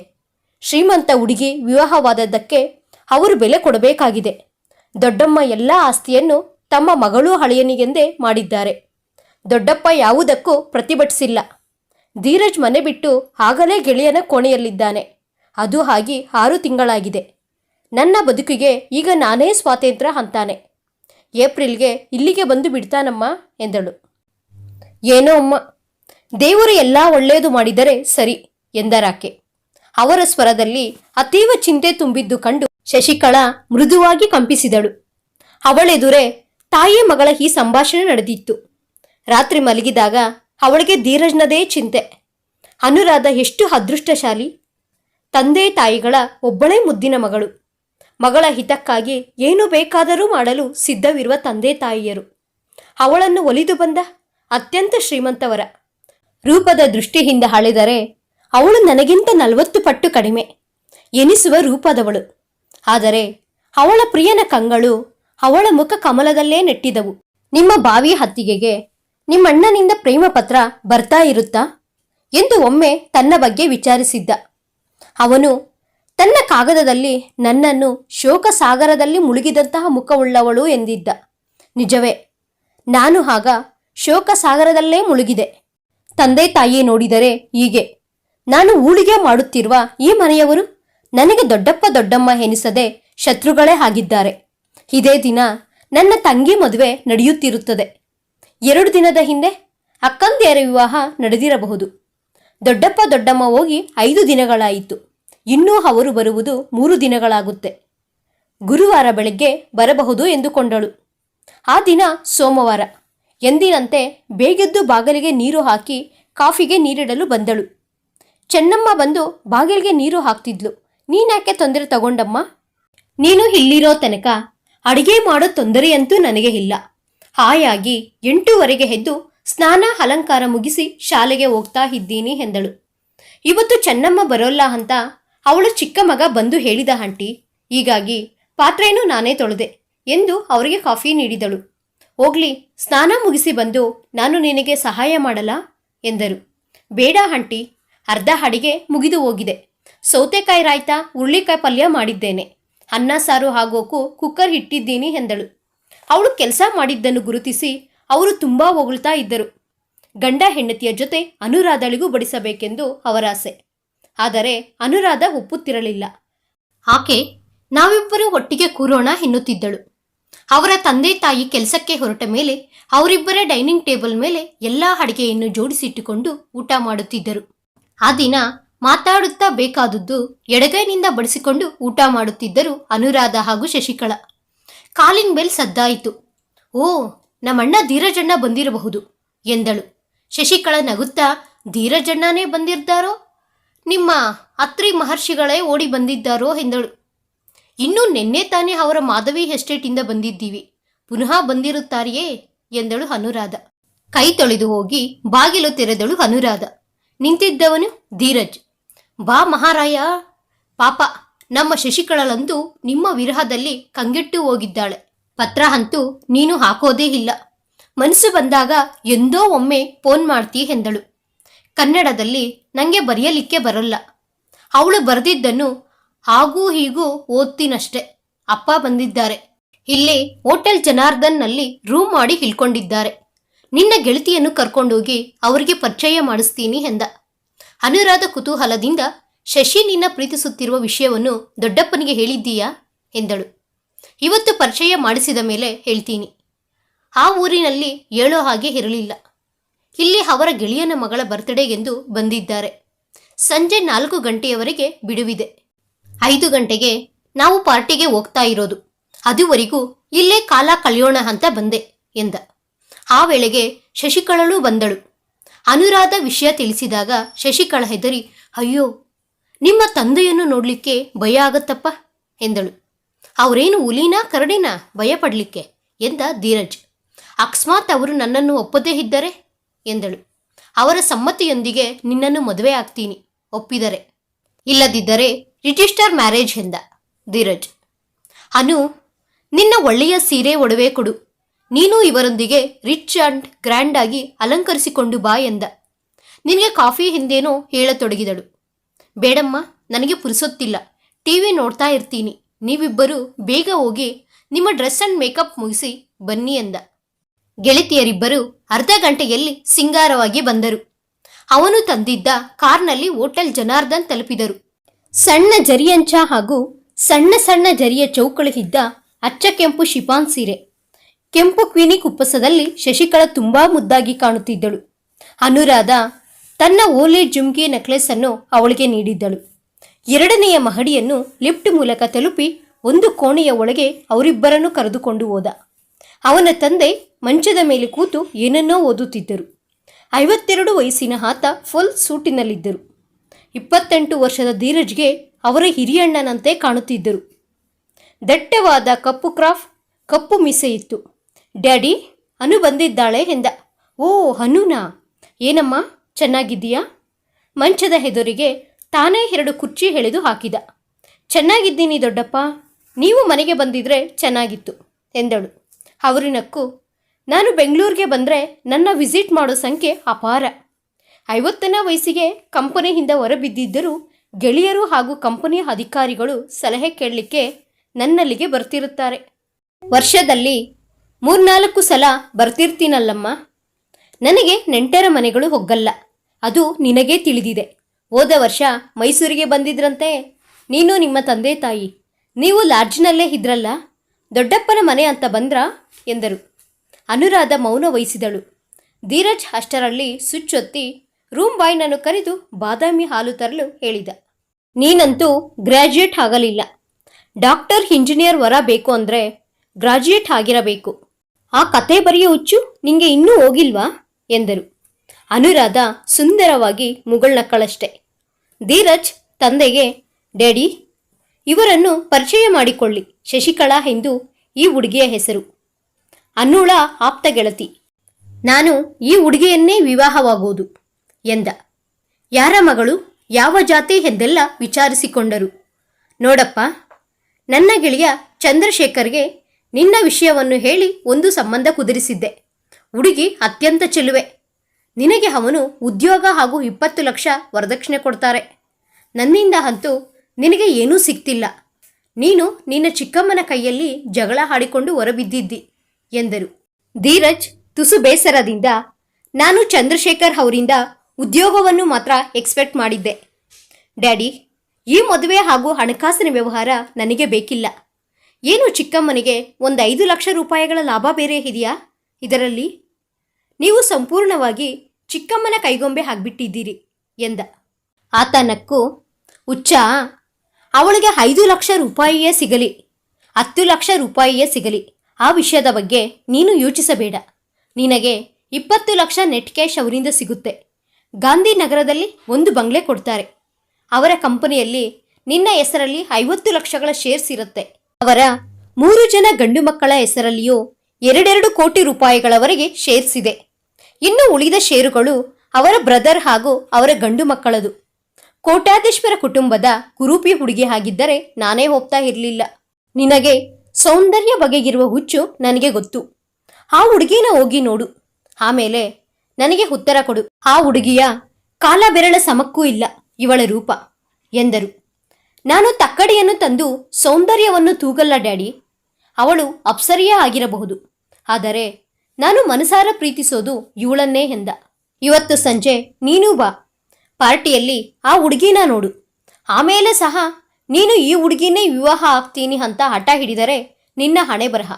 ಶ್ರೀಮಂತ ಹುಡುಗಿ ವಿವಾಹವಾದದ್ದಕ್ಕೆ ಅವರು ಬೆಲೆ ಕೊಡಬೇಕಾಗಿದೆ. ದೊಡ್ಡಮ್ಮ ಎಲ್ಲ ಆಸ್ತಿಯನ್ನು ತಮ್ಮ ಮಗಳು ಹಳೆಯನಿಗೆಂದೇ ಮಾಡಿದ್ದಾರೆ. ದೊಡ್ಡಪ್ಪ ಯಾವುದಕ್ಕೂ ಪ್ರತಿಭಟಿಸಿಲ್ಲ. ಧೀರಜ್ ಮನೆ ಬಿಟ್ಟು ಆಗಲೇ ಗೆಳೆಯನ ಕೋಣೆಯಲ್ಲಿದ್ದಾನೆ. ಅದು ಆಗಿ ಆರು ತಿಂಗಳಾಗಿದೆ. ನನ್ನ ಬದುಕಿಗೆ ಈಗ ನಾನೇ ಸ್ವಾತಂತ್ರ್ಯ ಅಂತಾನೆ. ಏಪ್ರಿಲ್ಗೆ ಇಲ್ಲಿಗೆ ಬಂದು ಬಿಡ್ತಾನಮ್ಮ ಎಂದಳು. ಏನೋ ಅಮ್ಮ, ದೇವರು ಎಲ್ಲ ಒಳ್ಳೆಯದು ಮಾಡಿದರೆ ಸರಿ ಎಂದರಾಕೆ ಅವರ ಸ್ವರದಲ್ಲಿ ಅತೀವ ಚಿಂತೆ ತುಂಬಿದ್ದು ಕಂಡು ಶಶಿಕಲಾ ಮೃದುವಾಗಿ ಕಂಪಿಸಿದಳು. ಅವಳೆದುರೆ ತಾಯಿ ಮಗಳ ಈ ಸಂಭಾಷಣೆ ನಡೆದಿತ್ತು. ರಾತ್ರಿ ಮಲಗಿದಾಗ ಅವಳಿಗೆ ಧೀರಜ್ನದೇ ಚಿಂತೆ. ಅನುರಾಧ ಎಷ್ಟು ಅದೃಷ್ಟಶಾಲಿ. ತಂದೆ ತಾಯಿಗಳ ಒಬ್ಬಳೇ ಮುದ್ದಿನ ಮಗಳು. ಮಗಳ ಹಿತಕ್ಕಾಗಿ ಏನು ಬೇಕಾದರೂ ಮಾಡಲು ಸಿದ್ಧವಿರುವ ತಂದೆ ತಾಯಿಯರು. ಅವಳನ್ನು ಒಲಿದು ಬಂದ ಅತ್ಯಂತ ಶ್ರೀಮಂತವರ ರೂಪದ ದೃಷ್ಟಿಯಿಂದ ಹಳೆದರೆ ಅವಳು ನನಗಿಂತ ನಲವತ್ತು ಪಟ್ಟು ಕಡಿಮೆ ಎನಿಸುವ ರೂಪದವಳು. ಆದರೆ ಅವಳ ಪ್ರಿಯನ ಕಂಗಳು ಅವಳ ಮುಖ ಕಮಲದಲ್ಲೇ ನೆಟ್ಟಿದವು. ನಿಮ್ಮ ಬಾವಿ ಹತ್ತಿಗೆಗೆ ನಿಮ್ಮಣ್ಣನಿಂದ ಪ್ರೇಮ ಪತ್ರ ಬರ್ತಾ ಇರುತ್ತಾ? ಎಂದು ಒಮ್ಮೆ ತನ್ನ ಬಗ್ಗೆ ವಿಚಾರಿಸಿದ್ದ. ಅವನು ತನ್ನ ಕಾಗದದಲ್ಲಿ ನನ್ನನ್ನು ಶೋಕ ಸಾಗರದಲ್ಲಿ ಮುಳುಗಿದಂತಹ ಮುಖವುಳ್ಳವಳು ಎಂದಿದ್ದ. ನಿಜವೇ, ನಾನು ಆಗ ಶೋಕ ಸಾಗರದಲ್ಲೇ ಮುಳುಗಿದೆ. ತಂದೆ ತಾಯಿ ನೋಡಿದರೆ ಹೀಗೆ. ನಾನು ಊಳಿಗೆ ಮಾಡುತ್ತಿರುವ ಈ ಮನೆಯವರು ನನಗೆ ದೊಡ್ಡಪ್ಪ ದೊಡ್ಡಮ್ಮ ಎನಿಸದೆ ಶತ್ರುಗಳೇ ಆಗಿದ್ದಾರೆ. ಇದೇ ದಿನ ನನ್ನ ತಂಗಿ ಮದುವೆ ನಡೆಯುತ್ತಿರುತ್ತದೆ. ಎರಡು ದಿನದ ಹಿಂದೆ ಅಕ್ಕಂದಿಯರ ವಿವಾಹ ನಡೆದಿರಬಹುದು. ದೊಡ್ಡಪ್ಪ ದೊಡ್ಡಮ್ಮ ಹೋಗಿ ಐದು ದಿನಗಳಾಯಿತು. ಇನ್ನೂ ಅವರು ಬರುವುದು ಮೂರು ದಿನಗಳಾಗುತ್ತೆ. ಗುರುವಾರ ಬೆಳಗ್ಗೆ ಬರಬಹುದು ಎಂದುಕೊಂಡಳು. ಆ ದಿನ ಸೋಮವಾರ. ಎಂದಿನಂತೆ ಬೇಗೆದ್ದು ಬಾಗಿಲಿಗೆ ನೀರು ಹಾಕಿ ಕಾಫಿಗೆ ನೀರಿಡಲು ಬಂದಳು. ಚೆನ್ನಮ್ಮ ಬಂದು ಬಾಗಿಲಿಗೆ ನೀರು ಹಾಕ್ತಿದ್ಲು. ನೀನ್ಯಾಕೆ ತೊಂದರೆ ತಗೊಂಡಮ್ಮ? ನೀನು ಇಲ್ಲಿರೋ ತನಕ ಅಡಿಗೆ ಮಾಡೋ ತೊಂದರೆಯಂತೂ ನನಗೆ ಇಲ್ಲ. ಹಾಯಾಗಿ ಎಂಟೂವರೆಗೆ ಎದ್ದು ಸ್ನಾನ ಅಲಂಕಾರ ಮುಗಿಸಿ ಶಾಲೆಗೆ ಹೋಗ್ತಾ ಇದ್ದೀನಿ ಎಂದಳು. ಇವತ್ತು ಚೆನ್ನಮ್ಮ ಬರೋಲ್ಲ ಅಂತ ಅವಳು ಚಿಕ್ಕ ಮಗ ಬಂದು ಹೇಳಿದ ಆಂಟಿ, ಹೀಗಾಗಿ ಪಾತ್ರೆಯನ್ನು ನಾನೇ ತೊಳೆದೆ ಎಂದು ಅವರಿಗೆ ಕಾಫಿ ನೀಡಿದಳು. ಹೋಗ್ಲಿ, ಸ್ನಾನ ಮುಗಿಸಿ ಬಂದು ನಾನು ನಿನಗೆ ಸಹಾಯ ಮಾಡಲಾ? ಎಂದರು. ಬೇಡ ಆಂಟಿ, ಅರ್ಧ ಅಡಿಗೆ ಮುಗಿದು ಹೋಗಿದೆ. ಸೌತೆಕಾಯಿ ರಾಯ್ತ ಹುರುಳಿಕಾಯಿ ಪಲ್ಯ ಮಾಡಿದ್ದೇನೆ. ಅನ್ನ ಸಾರು ಆಗೋಕು ಕುಕ್ಕರ್ ಇಟ್ಟಿದ್ದೀನಿ ಎಂದಳು. ಅವಳು ಕೆಲಸ ಮಾಡಿದ್ದನ್ನು ಗುರುತಿಸಿ ಅವರು ತುಂಬ ಹೊಗಳ್ತಾ ಇದ್ದರು. ಗಂಡ ಹೆಂಡತಿಯ ಜೊತೆ ಅನುರಾಧಳಿಗೂ ಬಡಿಸಬೇಕೆಂದು ಅವರ ಆಸೆ. ಆದರೆ ಅನುರಾಧ ಒಪ್ಪುತ್ತಿರಲಿಲ್ಲ. ಆಕೆ, ನಾವಿಬ್ಬರು ಒಟ್ಟಿಗೆ ಕೂರೋಣ ಎನ್ನುತ್ತಿದ್ದಳು. ಅವರ ತಂದೆ ತಾಯಿ ಕೆಲಸಕ್ಕೆ ಹೊರಟ ಮೇಲೆ ಅವರಿಬ್ಬರ ಡೈನಿಂಗ್ ಟೇಬಲ್ ಮೇಲೆ ಎಲ್ಲಾ ಅಡಿಗೆಯನ್ನು ಜೋಡಿಸಿಟ್ಟುಕೊಂಡು ಊಟ ಮಾಡುತ್ತಿದ್ದರು. ಆ ದಿನ ಮಾತಾಡುತ್ತಾ ಬೇಕಾದದ್ದು ಎಡಗೈನಿಂದ ಬಡಿಸಿಕೊಂಡು ಊಟ ಮಾಡುತ್ತಿದ್ದರು ಅನುರಾಧ ಹಾಗೂ ಶಶಿಕಳ. Calling bell ಸದ್ದಾಯಿತು. ಓ, ನಮ್ಮಣ್ಣ ಧೀರಜಣ್ಣ ಬಂದಿರಬಹುದು, ಎಂದಳು. ಶಶಿಕಳ ನಗುತ್ತಾ, ಧೀರಜಣ್ಣನೇ ಬಂದಿದ್ದಾರೋ ನಿಮ್ಮ ಅತ್ರಿ ಮಹರ್ಷಿಗಳೇ ಓಡಿ ಬಂದಿದ್ದಾರೋ ಎಂದಳು. ಇನ್ನೂ ನಿನ್ನೆ ತಾನೇ ಅವರ ಮಾಧವಿ ಎಸ್ಟೇಟಿಂದ ಬಂದಿದ್ದೀವಿ. ಪುನಃ ಬಂದಿರುತ್ತಾರೆಯೇ ಎಂದಳು ಅನುರಾಧ. ಕೈ ತೊಳೆದು ಹೋಗಿ ಬಾಗಿಲು ತೆರೆದಳು ಅನುರಾಧ. ನಿಂತಿದ್ದವನು ಧೀರಜ್. ಬಾ ಮಹಾರಾಯ. ಪಾಪ, ನಮ್ಮ ಶಶಿಕಳಲಂತೂ ನಿಮ್ಮ ವಿರಹದಲ್ಲಿ ಕಂಗೆಟ್ಟು ಹೋಗಿದ್ದಾಳೆ. ಪತ್ರ ಅಂತೂ ನೀನು ಹಾಕೋದೇ ಇಲ್ಲ. ಮನಸ್ಸು ಬಂದಾಗ ಎಂದೋ ಒಮ್ಮೆ ಫೋನ್ ಮಾಡ್ತೀಯ ಎಂದಳು. ಕನ್ನಡದಲ್ಲಿ ನನಗೆ ಬರೆಯಲಿಕ್ಕೆ ಬರಲ್ಲ. ಅವಳು ಬರೆದಿದ್ದನ್ನು ಹಾಗೂ ಹೀಗೂ ಓದ್ತೀನಷ್ಟೆ. ಅಪ್ಪ ಬಂದಿದ್ದಾರೆ. ಇಲ್ಲಿ ಹೋಟೆಲ್ ಜನಾರ್ದನ್ನಲ್ಲಿ ರೂಮ್ ಮಾಡಿ ಹಿಳ್ಕೊಂಡಿದ್ದಾರೆ ನಿನ್ನ ಗೆಳತಿಯನ್ನು ಕರ್ಕೊಂಡೋಗಿ ಅವರಿಗೆ ಪರಿಚಯ ಮಾಡಿಸ್ತೀನಿ ಎಂದ. ಅನುರಾಧ ಕುತೂಹಲದಿಂದ, ಶಶಿ, ನಿನ್ನ ಪ್ರೀತಿಸುತ್ತಿರುವ ವಿಷಯವನ್ನು ದೊಡ್ಡಪ್ಪನಿಗೆ ಹೇಳಿದ್ದೀಯಾ? ಎಂದಳು. ಇವತ್ತು ಪರಿಚಯ ಮಾಡಿಸಿದ ಮೇಲೆ ಹೇಳ್ತೀನಿ. ಆ ಊರಿನಲ್ಲಿ ಹೇಳೋ ಹಾಗೆ ಇರಲಿಲ್ಲ. ಇಲ್ಲಿ ಅವರ ಗೆಳೆಯನ ಮಗಳ ಬರ್ತ್ಡೇಗೆಂದು ಬಂದಿದ್ದಾರೆ. ಸಂಜೆ ನಾಲ್ಕು ಗಂಟೆಯವರೆಗೆ ಬಿಡುವಿದೆ. ಐದು ಗಂಟೆಗೆ ನಾವು ಪಾರ್ಟಿಗೆ ಹೋಗ್ತಾ ಇರೋದು. ಅದುವರೆಗೂ ಇಲ್ಲೇ ಕಾಲ ಕಳೆಯೋಣ ಅಂತ ಬಂದೆ, ಎಂದ. ಆ ವೇಳೆಗೆ ಶಶಿಕಳಳು ಬಂದಳು. ಅನುರಾಧ ವಿಷಯ ತಿಳಿಸಿದಾಗ ಶಶಿಕಳ ಹೆದರಿ, ಅಯ್ಯೋ, ನಿಮ್ಮ ತಂದೆಯನ್ನು ನೋಡಲಿಕ್ಕೆ ಭಯ ಆಗತ್ತಪ್ಪ, ಎಂದಳು. ಅವರೇನು ಹುಲಿನಾ, ಕರಡಿನಾ? ಭಯ ಪಡ್ಲಿಕ್ಕೆ ಎಂದ ಧೀರಜ್. ಅಕಸ್ಮಾತ್ ಅವರು ನನ್ನನ್ನು ಒಪ್ಪದೇ ಇದ್ದರೆ? ಎಂದಳು. ಅವರ ಸಮ್ಮತಿಯೊಂದಿಗೆ ನಿನ್ನನ್ನು ಮದುವೆ ಆಗ್ತೀನಿ, ಒಪ್ಪಿದರೆ. ಇಲ್ಲದಿದ್ದರೆ ರಿಜಿಸ್ಟರ್ ಮ್ಯಾರೇಜ್ ಎಂದ ಧೀರಜ್. ಅನು, ನಿನ್ನ ಒಳ್ಳೆಯ ಸೀರೆ ಒಡವೆ ಕೊಡು. ನೀನು ಇವರೊಂದಿಗೆ ರಿಚ್ ಅಂಡ್ ಗ್ರ್ಯಾಂಡ್ ಆಗಿ ಅಲಂಕರಿಸಿಕೊಂಡು ಬಾ ಎಂದ. ನಿನಗೆ ಕಾಫಿ ಹಿಂದೇನೋ ಹೇಳತೊಡಗಿದಳು. ಬೇಡಮ್ಮ, ನನಗೆ ಪುರುಸೊತ್ತಿಲ್ಲ. ಟಿವಿ ನೋಡ್ತಾ ಇರ್ತೀನಿ. ನೀವಿಬ್ಬರೂ ಬೇಗ ಹೋಗಿ ನಿಮ್ಮ ಡ್ರೆಸ್ ಅಂಡ್ ಮೇಕಪ್ ಮುಗಿಸಿ ಬನ್ನಿ ಎಂದ. ಗೆಳತಿಯರಿಬ್ಬರು ಅರ್ಧ ಗಂಟೆಯಲ್ಲಿ ಸಿಂಗಾರವಾಗಿ ಬಂದರು. ಅವನು ತಂದಿದ್ದ ಕಾರ್ನಲ್ಲಿ ಹೋಟೆಲ್ ಜನಾರ್ದನ್ ತಲುಪಿದರು. ಸಣ್ಣ ಜರಿಯಂಚ ಹಾಗೂ ಸಣ್ಣ ಸಣ್ಣ ಜರಿಯ ಚೌಕಳು ಇದ್ದ ಅಚ್ಚ ಕೆಂಪು ಶಿಪಾನ್ ಸೀರೆ. ಕೆಂಪು ಕ್ವಿನಿ ಕುಪ್ಪಸದಲ್ಲಿ ಶಶಿಕಲಾ ತುಂಬಾ ಮುದ್ದಾಗಿ ಕಾಣುತ್ತಿದ್ದಳು. ಅನುರಾಧ ತನ್ನ ಓಲೆ ಜುಮ್ಕಿ ನೆಕ್ಲೆಸ್ ಅನ್ನು ಅವಳಿಗೆ ನೀಡಿದ್ದಳು. ಎರಡನೆಯ ಮಹಡಿಯನ್ನು ಲಿಫ್ಟ್ ಮೂಲಕ ತಲುಪಿ ಒಂದು ಕೋಣೆಯ ಒಳಗೆ ಅವರಿಬ್ಬರನ್ನು ಕರೆದುಕೊಂಡು ಹೋದ. ಅವನ ತಂದೆ ಮಂಚದ ಮೇಲೆ ಕೂತು ಏನನ್ನೋ ಓದುತ್ತಿದ್ದರು. ಐವತ್ತೆರಡು ವಯಸ್ಸಿನ ಆತ ಫುಲ್ ಸೂಟಿನಲ್ಲಿದ್ದರು. ಇಪ್ಪತ್ತೆಂಟು ವರ್ಷದ ಧೀರಜ್ಗೆ ಅವರ ಹಿರಿಯಣ್ಣನಂತೆ ಕಾಣುತ್ತಿದ್ದರು. ದಟ್ಟವಾದ ಕಪ್ಪು ಕ್ರಾಫ್ ಕಪ್ಪು ಮೀಸೆ ಇತ್ತು. ಡ್ಯಾಡಿ, ಅನು ಬಂದಿದ್ದಾಳೆ ಎಂದ. ಓ ಹನುನಾ ಏನಮ್ಮ, ಚೆನ್ನಾಗಿದ್ದೀಯಾ? ಮಂಚದ ಹೆದರಿಗೆ ತಾನೇ ಎರಡು ಕುರ್ಚಿ ಎಳೆದು ಹಾಕಿದ. ಚೆನ್ನಾಗಿದ್ದೀನಿ ದೊಡ್ಡಪ್ಪ, ನೀವು ಮನೆಗೆ ಬಂದಿದ್ರೆ ಚೆನ್ನಾಗಿತ್ತು ಎಂದಳು. ಅವರಿನಕ್ಕು, ನಾನು ಬೆಂಗಳೂರಿಗೆ ಬಂದರೆ ನನ್ನ ವಿಸಿಟ್ ಮಾಡೋ ಸಂಖ್ಯೆ ಅಪಾರ. ಐವತ್ತನೇ ವಯಸ್ಸಿಗೆ ಕಂಪನಿಯಿಂದ ಹೊರಬಿದ್ದಿದ್ದರೂ ಗೆಳೆಯರು ಹಾಗೂ ಕಂಪನಿಯ ಅಧಿಕಾರಿಗಳು ಸಲಹೆ ಕೇಳಲಿಕ್ಕೆ ನನ್ನಲ್ಲಿಗೆ ಬರ್ತಿರುತ್ತಾರೆ. ವರ್ಷದಲ್ಲಿ ಮೂರ್ನಾಲ್ಕು ಸಲ ಬರ್ತಿರ್ತೀನಲ್ಲಮ್ಮ. ನನಗೆ ನೆಂಟರ ಮನೆಗಳು ಹೋಗಲ್ಲ ಅದು ನಿನಗೇ ತಿಳಿದಿದೆ. ಹೋದ ವರ್ಷ ಮೈಸೂರಿಗೆ ಬಂದಿದ್ರಂತೆ. ನೀನು ನಿಮ್ಮ ತಂದೆ ತಾಯಿ. ನೀವು ಲಾಡ್ಜ್ನಲ್ಲೇ ಇದ್ರಲ್ಲ. ದೊಡ್ಡಪ್ಪನ ಮನೆ ಅಂತ ಬಂದ್ರಾ? ಎಂದರು. ಅನುರಾಧ ಮೌನ ವಹಿಸಿದಳು. ಧೀರಜ್ ಅಷ್ಟರಲ್ಲಿ ಸುಚ್ಚೊತ್ತಿ, ರೂಮ್ ಬಾಯ್ನನ್ನು ಕರೆದು ಬಾದಾಮಿ ಹಾಲು ತರಲು ಹೇಳಿದ. ನೀನಂತೂ ಗ್ರ್ಯಾಜುಯೇಟ್ ಆಗಲಿಲ್ಲ. ಡಾಕ್ಟರ್, ಇಂಜಿನಿಯರ್ ವರ ಬೇಕು ಅಂದರೆ ಗ್ರಾಜ್ಯುಯೇಟ್ ಆಗಿರಬೇಕು. ಆ ಕತೆ ಬರೆಯೋ ಹುಚ್ಚು ನಿಂಗೆ ಇನ್ನೂ ಹೋಗಿಲ್ವಾ? ಎಂದರು. ಅನುರಾಧ ಸುಂದರವಾಗಿ ಮುಗಳ್ನಕ್ಕಳಷ್ಟೆ ಧೀರಜ್, ತಂದೆಗೆ, ಡ್ಯಾಡಿ, ಇವರನ್ನು ಪರಿಚಯ ಮಾಡಿಕೊಳ್ಳಿ. ಶಶಿಕಲಾ ಎಂದು ಈ ಹುಡುಗಿಯ ಹೆಸರು. ಅನ್ನುಳ ಆಪ್ತ ಗೆಳತಿ. ನಾನು ಈ ಹುಡುಗಿಯನ್ನೇ ವಿವಾಹವಾಗುವುದು ಎಂದ. ಯಾರ ಮಗಳು, ಯಾವ ಜಾತಿ ಎಂದೆಲ್ಲ ವಿಚಾರಿಸಿಕೊಂಡರು. ನೋಡಪ್ಪ, ನನ್ನ ಗೆಳೆಯ ಚಂದ್ರಶೇಖರ್ಗೆ ನಿನ್ನ ವಿಷಯವನ್ನು ಹೇಳಿ ಒಂದು ಸಂಬಂಧ ಕುದುರಿಸಿದ್ದೆ. ಹುಡುಗಿ ಅತ್ಯಂತ ಚೆಲುವೆ. ನಿನಗೆ ಅವನು ಉದ್ಯೋಗ ಹಾಗೂ ಇಪ್ಪತ್ತು ಲಕ್ಷ ವರದಕ್ಷಿಣೆ ಕೊಡ್ತಾರೆ. ನನ್ನಿಂದ ಅಂತೂ ನಿನಗೆ ಏನೂ ಸಿಗ್ತಿಲ್ಲ. ನೀನು ನಿನ್ನ ಚಿಕ್ಕಮ್ಮನ ಕೈಯಲ್ಲಿ ಜಗಳ ಹಾಡಿಕೊಂಡು ಹೊರಬಿದ್ದಿದ್ದಿ ಎಂದರು. ಧೀರಜ್ ತುಸು ಬೇಸರದಿಂದ, ನಾನು ಚಂದ್ರಶೇಖರ್ ಅವರಿಂದ ಉದ್ಯೋಗವನ್ನು ಮಾತ್ರ ಎಕ್ಸ್ಪೆಕ್ಟ್ ಮಾಡಿದ್ದೆ. ಡ್ಯಾಡಿ, ಈ ಮದುವೆ ಹಾಗೂ ಹಣಕಾಸಿನ ವ್ಯವಹಾರ ನನಗೆ ಬೇಕಿಲ್ಲ. ಏನು ಚಿಕ್ಕಮ್ಮನಿಗೆ ಒಂದು ಐದು ಲಕ್ಷ ರೂಪಾಯಿಗಳ ಲಾಭ ಬೇರೆ ಇದೆಯಾ? ಇದರಲ್ಲಿ ನೀವು ಸಂಪೂರ್ಣವಾಗಿ ಚಿಕ್ಕಮ್ಮನ ಕೈಗೊಂಬೆ ಹಾಕ್ಬಿಟ್ಟಿದ್ದೀರಿ ಎಂದ. ಆತನಕ್ಕೂ, ಹುಚ್ಚ ಅವಳಿಗೆ ಐದು ಲಕ್ಷ ರೂಪಾಯಿಯೇ ಸಿಗಲಿ, ಹತ್ತು ಲಕ್ಷ ರೂಪಾಯಿಯೇ ಸಿಗಲಿ. ಆ ವಿಷಯದ ಬಗ್ಗೆ ನೀನು ಯೋಚಿಸಬೇಡ. ನಿನಗೆ ಇಪ್ಪತ್ತು ಲಕ್ಷ ನೆಟ್ ಕ್ಯಾಶ್ ಅವರಿಂದ ಸಿಗುತ್ತೆ. ಗಾಂಧಿನಗರದಲ್ಲಿ ಒಂದು ಬಂಗ್ಲೆ ಕೊಡ್ತಾರೆ. ಅವರ ಕಂಪನಿಯಲ್ಲಿ ನಿನ್ನ ಹೆಸರಲ್ಲಿ ಐವತ್ತು ಲಕ್ಷಗಳ ಶೇರ್ಸ್ ಇರುತ್ತೆ. ಅವರ ಮೂರು ಜನ ಗಂಡು ಮಕ್ಕಳ ಹೆಸರಲ್ಲಿಯೂ ಎರಡೆರಡು ಕೋಟಿ ರೂಪಾಯಿಗಳವರೆಗೆ ಶೇರ್ಸ್ ಇದೆ. ಇನ್ನು ಉಳಿದ ಷೇರುಗಳು ಅವರ ಬ್ರದರ್ ಹಾಗೂ ಅವರ ಗಂಡು ಮಕ್ಕಳದು. ಕೋಟ್ಯಾಧೀಶ್ವರ ಕುಟುಂಬದ ಕುರೂಪಿ ಹುಡುಗಿ ಆಗಿದ್ದರೆ ನಾನೇ ಹೋಗ್ತಾ ಇರಲಿಲ್ಲ. ನಿನಗೆ ಸೌಂದರ್ಯ ಬಗೆಗಿರುವ ಹುಚ್ಚು ನನಗೆ ಗೊತ್ತು. ಆ ಹುಡುಗಿನ ಹೋಗಿ ನೋಡು. ಆಮೇಲೆ ನನಗೆ ಉತ್ತರ ಕೊಡು. ಆ ಹುಡುಗಿಯ ಕಾಲ ಬೆರಳ ಸಮಕ್ಕೂ ಇಲ್ಲ ಇವಳ ರೂಪ ಎಂದರು. ನಾನು ತಕ್ಕಡಿಯನ್ನು ತಂದು ಸೌಂದರ್ಯವನ್ನು ತೂಗಲ್ಲ ಡ್ಯಾಡಿ. ಅವಳು ಅಪ್ಸರಿಯೇ ಆಗಿರಬಹುದು. ಆದರೆ ನಾನು ಮನಸಾರ ಪ್ರೀತಿಸೋದು ಇವಳನ್ನೇ ಎಂದ. ಇವತ್ತು ಸಂಜೆ ನೀನು ಬಾ. ಪಾರ್ಟಿಯಲ್ಲಿ ಆ ಹುಡುಗಿನ ನೋಡು. ಆಮೇಲೆ ಸಹ ನೀನು ಈ ಹುಡುಗಿನೇ ವಿವಾಹ ಆಗ್ತೀನಿ ಅಂತ ಹಠ ಹಿಡಿದರೆ ನಿನ್ನ ಹಣೆ ಬರಹ.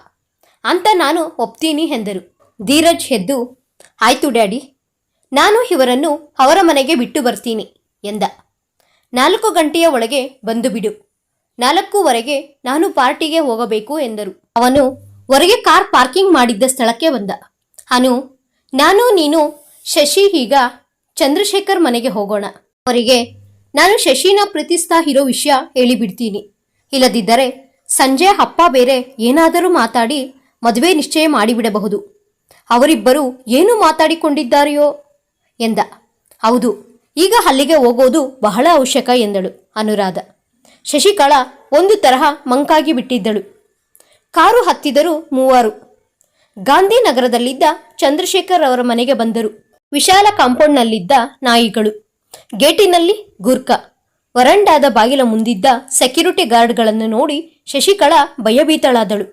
ಅಂತ ನಾನು ಒಪ್ತೀನಿ ಎಂದರು. ಧೀರಜ್ ಎದ್ದು ಆಯ್ತು ಡ್ಯಾಡಿ, ನಾನು ಇವರನ್ನು ಅವರ ಮನೆಗೆ ಬಿಟ್ಟು ಬರ್ತೀನಿ ಎಂದ. ನಾಲ್ಕು ಗಂಟೆಯ ಒಳಗೆ ಬಂದು ಬಿಡು. ನಾಲ್ಕೂವರೆಗೆ ನಾನು ಪಾರ್ಟಿಗೆ ಹೋಗಬೇಕು ಎಂದರು. ಅವನು ಹೊರಗೆ ಕಾರ್ ಪಾರ್ಕಿಂಗ್ ಮಾಡಿದ್ದ ಸ್ಥಳಕ್ಕೆ ಬಂದ. ಅನು, ನಾನು, ನೀನು, ಶಶಿ ಈಗ ಚಂದ್ರಶೇಖರ್ ಮನೆಗೆ ಹೋಗೋಣ. ಅವರಿಗೆ, ನಾನು ಶಶಿನ ಪ್ರೀತಿಸ್ತಾ ಇರೋ ವಿಷಯ ಹೇಳಿಬಿಡ್ತೀನಿ. ಇಲ್ಲದಿದ್ದರೆ ಸಂಜೆ ಅಪ್ಪ ಬೇರೆ ಏನಾದರೂ ಮಾತಾಡಿ ಮದುವೆ ನಿಶ್ಚಯ ಮಾಡಿಬಿಡಬಹುದು. ಅವರಿಬ್ಬರು ಏನು ಮಾತಾಡಿಕೊಂಡಿದ್ದಾರೆಯೋ? ಎಂದ. ಹೌದು, ಈಗ ಅಲ್ಲಿಗೆ ಹೋಗೋದು ಬಹಳ ಅವಶ್ಯಕ ಎಂದಳು ಅನುರಾಧ. ಶಶಿಕಳ ಒಂದು ತರಹ ಮಂಕಾಗಿ ಬಿಟ್ಟಿದ್ದಳು. ಕಾರು ಹತ್ತಿದರು ಮೂವರು. ಗಾಂಧಿನಗರದಲ್ಲಿದ್ದ ಚಂದ್ರಶೇಖರ್ ಅವರ ಮನೆಗೆ ಬಂದರು. ವಿಶಾಲ ಕಾಂಪೌಂಡ್ನಲ್ಲಿದ್ದ ನಾಯಿಗಳು. ಗೇಟಿನಲ್ಲಿ ಗುರ್ಕ. ವರಂಡಾದ ಬಾಗಿಲ ಮುಂದಿದ್ದ ಸೆಕ್ಯೂರಿಟಿ ಗಾರ್ಡ್ಗಳನ್ನು ನೋಡಿ ಶಶಿಕಳ ಭಯಭೀತಳಾದಳು.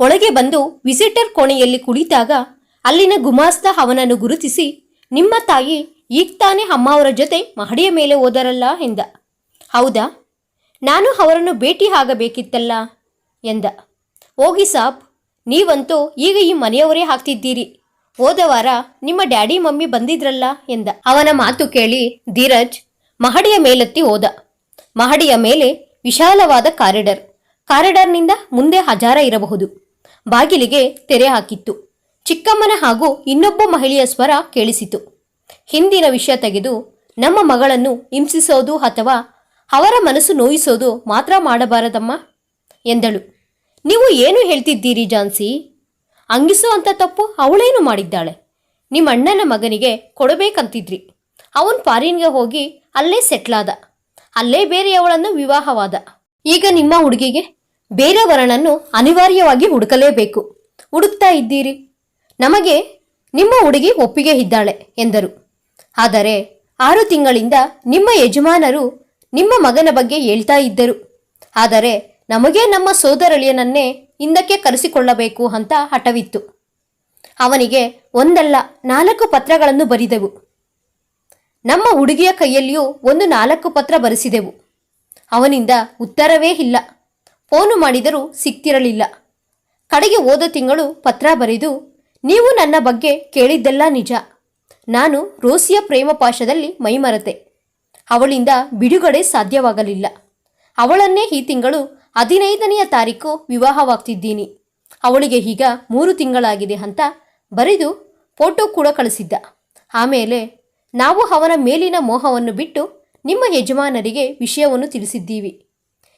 ಒಳಗೆ ಬಂದು ವಿಸಿಟರ್ ಕೋಣೆಯಲ್ಲಿ ಕುಳಿತಾಗ ಅಲ್ಲಿನ ಗುಮಾಸ್ತ ಅವನನ್ನು ಗುರುತಿಸಿ, ನಿಮ್ಮ ತಾಯಿ ಈಗ ತಾನೇ ಅಮ್ಮ ಅವರ ಜೊತೆ ಮಹಡಿಯ ಮೇಲೆ ಹೋದರಲ್ಲ? ಎಂದ. ಹೌದಾ? ನಾನು ಅವರನ್ನು ಭೇಟಿ ಆಗಬೇಕಿತ್ತಲ್ಲ? ಎಂದ. ಹೋಗಿ ಸಾಬ್, ನೀವಂತೂ ಈಗ ಈ ಮನೆಯವರೇ ಆಗ್ತಿದ್ದೀರಿ. ಹೋದ ವಾರ ನಿಮ್ಮ ಡ್ಯಾಡಿ, ಮಮ್ಮಿ ಬಂದಿದ್ರಲ್ಲ ಎಂದ. ಅವನ ಮಾತು ಕೇಳಿ ಧೀರಜ್ ಮಹಡಿಯ ಮೇಲೆತ್ತಿ ಹೋದ. ಮಹಡಿಯ ಮೇಲೆ ವಿಶಾಲವಾದ ಕಾರಿಡರ್. ಕಾರಿಡಾರ್ನಿಂದ ಮುಂದೆ ಹಜಾರ ಇರಬಹುದು. ಬಾಗಿಲಿಗೆ ತೆರೆ ಹಾಕಿತ್ತು. ಚಿಕ್ಕಮ್ಮನ ಹಾಗೂ ಇನ್ನೊಬ್ಬ ಮಹಿಳೆಯ ಸ್ವರ ಕೇಳಿಸಿತು. ಹಿಂದಿನ ವಿಷಯ ತೆಗೆದು ನಮ್ಮ ಮಗಳನ್ನು ಹಿಂಸಿಸೋದು ಅಥವಾ ಅವರ ಮನಸ್ಸು ನೋಯಿಸೋದು ಮಾತ್ರ ಮಾಡಬಾರದಮ್ಮ ಎಂದಳು. ನೀವು ಏನು ಹೇಳ್ತಿದ್ದೀರಿ ಜಾನ್ಸಿ? ಅಂಗಿಸೋ ತಪ್ಪು ಅವಳೇನು ಮಾಡಿದ್ದಾಳೆ? ನಿಮ್ಮ ಅಣ್ಣನ ಮಗನಿಗೆ ಕೊಡಬೇಕಂತಿದ್ರಿ. ಅವನ್ ಫಾರಿನ್ಗೆ ಹೋಗಿ ಅಲ್ಲೇ ಸೆಟ್ಲಾದ. ಅಲ್ಲೇ ಬೇರೆಯವಳನ್ನು ವಿವಾಹವಾದ. ಈಗ ನಿಮ್ಮ ಹುಡುಗಿಗೆ ಬೇರೆಯವರನನ್ನು ಅನಿವಾರ್ಯವಾಗಿ ಹುಡುಕಲೇಬೇಕು. ಹುಡುಕ್ತಾ ಇದ್ದೀರಿ. ನಮಗೆ ನಿಮ್ಮ ಹುಡುಗಿ ಒಪ್ಪಿಗೆ ಇದ್ದಾಳೆ ಎಂದರು. ಆದರೆ ಆರು ತಿಂಗಳಿಂದ ನಿಮ್ಮ ಯಜಮಾನರು ನಿಮ್ಮ ಮಗನ ಬಗ್ಗೆ ಹೇಳ್ತಾ ಇದ್ದರು. ಆದರೆ ನಮಗೆ ನಮ್ಮ ಸೋದರಳಿಯನನ್ನೇ ಹಿಂದಕ್ಕೆ ಕರೆಸಿಕೊಳ್ಳಬೇಕು ಅಂತ ಹಠವಿತ್ತು. ಅವನಿಗೆ ಒಂದಲ್ಲ, ನಾಲ್ಕು ಪತ್ರಗಳನ್ನು ಬರಿದೆವು. ನಮ್ಮ ಹುಡುಗಿಯ ಕೈಯಲ್ಲಿಯೂ ಒಂದು ನಾಲ್ಕು ಪತ್ರ ಬರೆಸಿದೆವು. ಅವನಿಂದ ಉತ್ತರವೇ ಇಲ್ಲ. ಫೋನು ಮಾಡಿದರೂ ಸಿಕ್ತಿರಲಿಲ್ಲ. ಕಡೆಗೆ ಹೋದ ತಿಂಗಳು ಪತ್ರ ಬರೆದು, ನೀವು ನನ್ನ ಬಗ್ಗೆ ಕೇಳಿದ್ದೆಲ್ಲ ನಿಜ. ನಾನು ರೋಸಿಯ ಪ್ರೇಮ ಪಾಶದಲ್ಲಿ ಮೈಮರೆತೆ. ಅವಳಿಂದ ಬಿಡುಗಡೆ ಸಾಧ್ಯವಾಗಲಿಲ್ಲ. ಅವಳನ್ನೇ ಈ ತಿಂಗಳು ಹದಿನೈದನೆಯ ತಾರೀಕು ವಿವಾಹವಾಗ್ತಿದ್ದೀನಿ. ಅವಳಿಗೆ ಈಗ ಮೂರು ತಿಂಗಳಾಗಿದೆ ಅಂತ ಬರೆದು ಫೋಟೋ ಕೂಡ ಕಳಿಸಿದ್ದ. ಆಮೇಲೆ ನಾವು ಅವನ ಮೇಲಿನ ಮೋಹವನ್ನು ಬಿಟ್ಟು ನಿಮ್ಮ ಯಜಮಾನರಿಗೆ ವಿಷಯವನ್ನು ತಿಳಿಸಿದ್ದೀವಿ.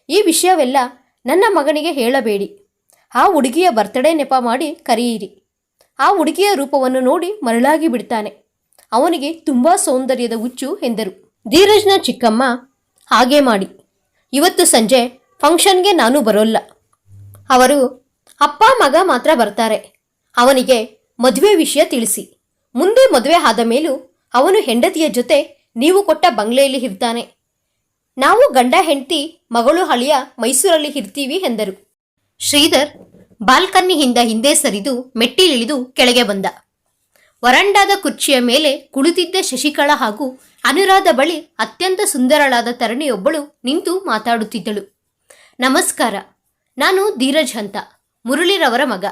ಈ ವಿಷಯವೆಲ್ಲ ನನ್ನ ಮಗನಿಗೆ ಹೇಳಬೇಡಿ. ಆ ಹುಡುಗಿಯ ಬರ್ತಡೇ ನೆಪ ಮಾಡಿ ಕರೆಯಿರಿ. ಆ ಹುಡುಗಿಯ ರೂಪವನ್ನು ನೋಡಿ ಮರಳಾಗಿ ಬಿಡ್ತಾನೆ. ಅವನಿಗೆ ತುಂಬ ಸೌಂದರ್ಯದ ಹುಚ್ಚು ಎಂದರು. ಧೀರಜ್ನ ಚಿಕ್ಕಮ್ಮ ಹಾಗೆ ಮಾಡಿ. ಇವತ್ತು ಸಂಜೆ ಫಂಕ್ಷನ್ಗೆ ನಾನು ಬರೋಲ್ಲ. ಅವರು, ಅಪ್ಪ, ಮಗ ಮಾತ್ರ ಬರ್ತಾರೆ. ಅವನಿಗೆ ಮದುವೆ ವಿಷಯ ತಿಳಿಸಿ. ಮುಂದೆ ಮದುವೆ ಆದ ಮೇಲೂ ಅವನು ಹೆಂಡತಿಯ ಜೊತೆ ನೀವು ಕೊಟ್ಟ ಬಂಗ್ಲೆಯಲ್ಲಿ ಇರ್ತಾನೆ. ನಾವು ಗಂಡ, ಹೆಂಡತಿ, ಮಗಳು ಹಳಿಯ ಮೈಸೂರಲ್ಲಿ ಇರ್ತೀವಿ ಎಂದರು. ಶ್ರೀಧರ್ ಬಾಲ್ಕನ್ನಿಯಿಂದ ಹಿಂದೆ ಸರಿದು ಮೆಟ್ಟಿಲಿಳಿದು ಕೆಳಗೆ ಬಂದ. ವರಂಡಾದ ಕುರ್ಚಿಯ ಮೇಲೆ ಕುಳಿತಿದ್ದ ಶಶಿಕಲಾ ಹಾಗೂ ಅನುರಾಧ ಬಳಿ ಅತ್ಯಂತ ಸುಂದರಳಾದ ತರಣಿಯೊಬ್ಬಳು ನಿಂತು ಮಾತಾಡುತ್ತಿದ್ದಳು. ನಮಸ್ಕಾರ. ನಾನು ಧೀರಜ್ ಅಂತ, ಮುರಳಿರವರ ಮಗ.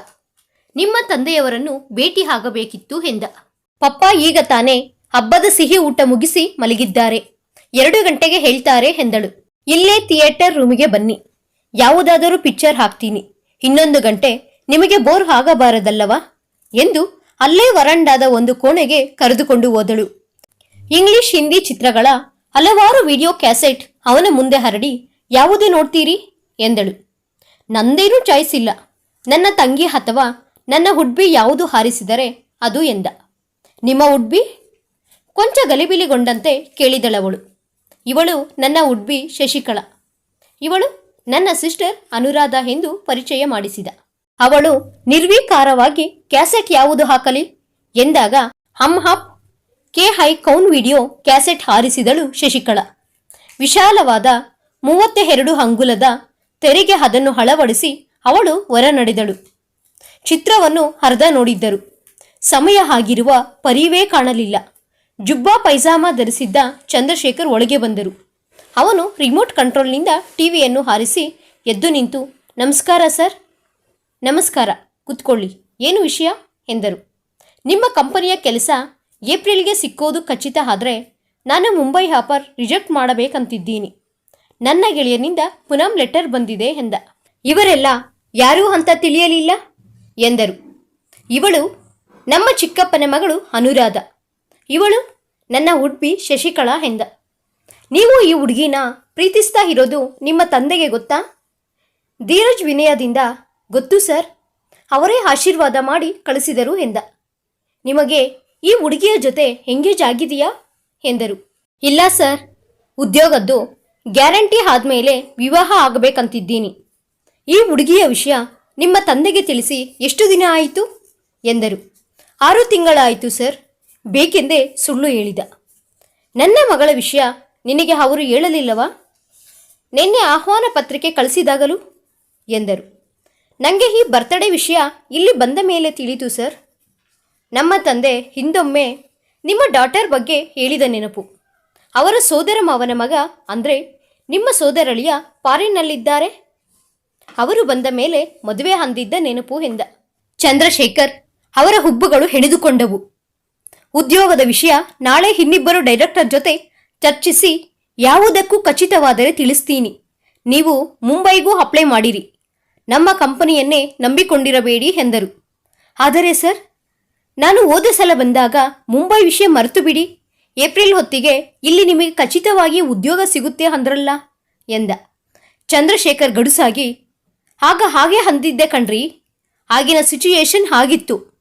ನಿಮ್ಮ ತಂದೆಯವರನ್ನು ಭೇಟಿ ಆಗಬೇಕಿತ್ತು ಎಂದ. ಪಪ್ಪ ಈಗ ತಾನೇ ಹಬ್ಬದ ಸಿಹಿ ಊಟ ಮುಗಿಸಿ ಮಲಗಿದ್ದಾರೆ. ಎರಡು ಗಂಟೆಗೆ ಹೇಳ್ತಾರೆ ಎಂದಳು. ಇಲ್ಲೇ ಥಿಯೇಟರ್ ರೂಮಿಗೆ ಬನ್ನಿ. ಯಾವುದಾದರೂ ಪಿಕ್ಚರ್ ಹಾಕ್ತೀನಿ. ಇನ್ನೊಂದು ಗಂಟೆ ನಿಮಗೆ ಬೋರ್ ಆಗಬಾರದಲ್ಲವಾ? ಎಂದು ಅಲ್ಲೇ ವರಂಡಾದ ಒಂದು ಕೋಣೆಗೆ ಕರೆದುಕೊಂಡು ಹೋದಳು. ಇಂಗ್ಲಿಷ್, ಹಿಂದಿ ಚಿತ್ರಗಳ ಹಲವಾರು ವಿಡಿಯೋ ಕ್ಯಾಸೆಟ್ ಅವನ ಮುಂದೆ ಹರಡಿ, ಯಾವುದು ನೋಡ್ತೀರಿ? ಎಂದಳು. ನಂದೇನೂ ಚಾಯ್ಸ್ ಇಲ್ಲ ನನ್ನ ತಂಗಿ ಅಥವಾ ನನ್ನ ಹುಡ್ಬಿ ಯಾವುದು ಹಾರಿಸಿದರೆ ಅದು ಎಂದ. ನಿಮ್ಮ ಹುಡ್ಬಿ? ಕೊಂಚ ಗಲಿಬಿಲಿಗೊಂಡಂತೆ ಕೇಳಿದಳವಳು. ಇವಳು ನನ್ನ ಉಡ್ಬಿ ಶಶಿಕಳ ಇವಳು ನನ್ನ ಸಿಸ್ಟರ್ ಅನುರಾಧ ಎಂದು ಪರಿಚಯ ಮಾಡಿಸಿದ. ಅವಳು ನಿರ್ವೀಕಾರವಾಗಿ ಕ್ಯಾಸೆಟ್ ಯಾವುದು ಹಾಕಲಿ? ಎಂದಾಗ Hum Aapke Hain Kaun video cassette ಹಾರಿಸಿದಳು ಶಶಿಕಳ ವಿಶಾಲವಾದ ಮೂವತ್ತೆರಡು ಅಂಗುಲದ ತೆರೆಗೆ ಅದನ್ನು ಅಳವಡಿಸಿ ಅವಳು ಹೊರ ನಡೆದಳು ಚಿತ್ರವನ್ನು ಅರ್ಧ ನೋಡಿದ್ದರು. ಸಮಯ ಆಗಿರುವ ಪರಿವೇ ಕಾಣಲಿಲ್ಲ. ಜುಬ್ಬಾ ಪೈಜಾಮ ಧರಿಸಿದ್ದ ಚಂದ್ರಶೇಖರ್ ಒಳಗೆ ಬಂದರು. ಅವನು ರಿಮೋಟ್ ಕಂಟ್ರೋಲ್ನಿಂದ ಟಿವಿಯನ್ನು ಹಾರಿಸಿ ಎದ್ದು ನಿಂತು, ನಮಸ್ಕಾರ ಸರ್. ನಮಸ್ಕಾರ. ಕೂತ್ಕೊಳ್ಳಿ. ಏನು ವಿಷಯ? ಎಂದರು. ನಿಮ್ಮ ಕಂಪನಿಯ ಕೆಲಸ ಏಪ್ರಿಲ್ಗೆ ಸಿಕ್ಕೋದು ಖಚಿತ ಆದರೆ ನಾನು ಮುಂಬೈ ಹಾಪರ್ ರಿಜೆಕ್ಟ್ ಮಾಡಬೇಕಂತಿದ್ದೀನಿ. ನನ್ನ ಗೆಳೆಯನಿಂದ ಪುನಃ ಲೆಟರ್ ಬಂದಿದೆ ಎಂದ. ಇವರೆಲ್ಲ ಯಾರೂ ಅಂತ ತಿಳಿಯಲಿಲ್ಲ ಎಂದರು. ಇವಳು ನಮ್ಮ ಚಿಕ್ಕಪ್ಪನ ಮಗಳು ಅನುರಾಧ. ಇವಳು ನನ್ನ ಉಡುಪಿ ಶಶಿಕಲಾ ಎಂದ. ನೀವು ಈ ಹುಡುಗಿನ ಪ್ರೀತಿಸ್ತಾ ಇರೋದು ನಿಮ್ಮ ತಂದೆಗೆ ಗೊತ್ತಾ? ಧೀರಜ್ ವಿನಯದಿಂದ, ಗೊತ್ತು ಸರ್, ಅವರೇ ಆಶೀರ್ವಾದ ಮಾಡಿ ಕಳಿಸಿದರು ಎಂದ. ನಿಮಗೆ ಈ ಹುಡುಗಿಯ ಜೊತೆ ಎಂಗೇಜ್ ಆಗಿದೆಯಾ? ಎಂದರು. ಇಲ್ಲ ಸರ್, ಉದ್ಯೋಗದ್ದು ಗ್ಯಾರಂಟಿ ಆದಮೇಲೆ ವಿವಾಹ ಆಗಬೇಕಂತಿದ್ದೀನಿ. ಈ ಹುಡುಗಿಯ ವಿಷಯ ನಿಮ್ಮ ತಂದೆಗೆ ತಿಳಿಸಿ ಎಷ್ಟು ದಿನ ಆಯಿತು? ಎಂದರು. ಆರು ತಿಂಗಳಾಯಿತು ಸರ್. ಬೇಕೆಂದೇ ಸುಳ್ಳು ಹೇಳಿದ. ನನ್ನ ಮಗಳ ವಿಷಯ ನಿನಗೆ ಅವರು ಹೇಳಲಿಲ್ಲವಾ? ನಿನ್ನೆ ಆಹ್ವಾನ ಪತ್ರಿಕೆ ಕಳಿಸಿದಾಗಲೂ? ಎಂದರು. ನನಗೆ ಈ ಬರ್ತಡೇ ವಿಷಯ ಇಲ್ಲಿ ಬಂದ ಮೇಲೆ ತಿಳಿತು ಸರ್. ನಮ್ಮ ತಂದೆ ಹಿಂದೊಮ್ಮೆ ನಿಮ್ಮ ಡಾಟರ್ ಬಗ್ಗೆ ಹೇಳಿದ ನೆನಪು. ಅವರ ಸೋದರ ಮಾವನ ಮಗ ಅಂದರೆ ನಿಮ್ಮ ಸೋದರಳಿಯ ಪಾರಿನಲ್ಲಿದ್ದಾರೆ. ಅವರು ಬಂದ ಮೇಲೆ ಮದುವೆ ಹಂದಿದ್ದ ನೆನಪು ಎಂದ. ಚಂದ್ರಶೇಖರ್, ಅವರ ಹುಬ್ಬುಗಳು ಹೆಣೆದುಕೊಂಡವು. ಉದ್ಯೋಗದ ವಿಷಯ ನಾಳೆ ಇನ್ನಿಬ್ಬರು ಡೈರೆಕ್ಟರ್ ಜೊತೆ ಚರ್ಚಿಸಿ ಯಾವುದಕ್ಕೂ ಖಚಿತವಾದರೆ ತಿಳಿಸ್ತೀನಿ. ನೀವು ಮುಂಬೈಗೂ ಅಪ್ಲೈ ಮಾಡಿರಿ. ನಮ್ಮ ಕಂಪನಿಯನ್ನೇ ನಂಬಿಕೊಂಡಿರಬೇಡಿ ಎಂದರು. ಆದರೆ ಸರ್, ನಾನು ಹೋದ ಸಲ ಬಂದಾಗ ಮುಂಬೈ ವಿಷಯ ಮರೆತು ಬಿಡಿ. ಏಪ್ರಿಲ್ ಹೊತ್ತಿಗೆ ಇಲ್ಲಿ ನಿಮಗೆ ಖಚಿತವಾಗಿ ಉದ್ಯೋಗ ಸಿಗುತ್ತೆ ಅಂದ್ರಲ್ಲ ಎಂದ. ಚಂದ್ರಶೇಖರ್ ಗಡುಸಾಗಿ, ಆಗ ಹಾಗೆ ಅಂದಿದ್ದೆ ಕಣ್ರಿ, ಆಗಿನ ಸಿಚುಯೇಷನ್ ಆಗಿತ್ತು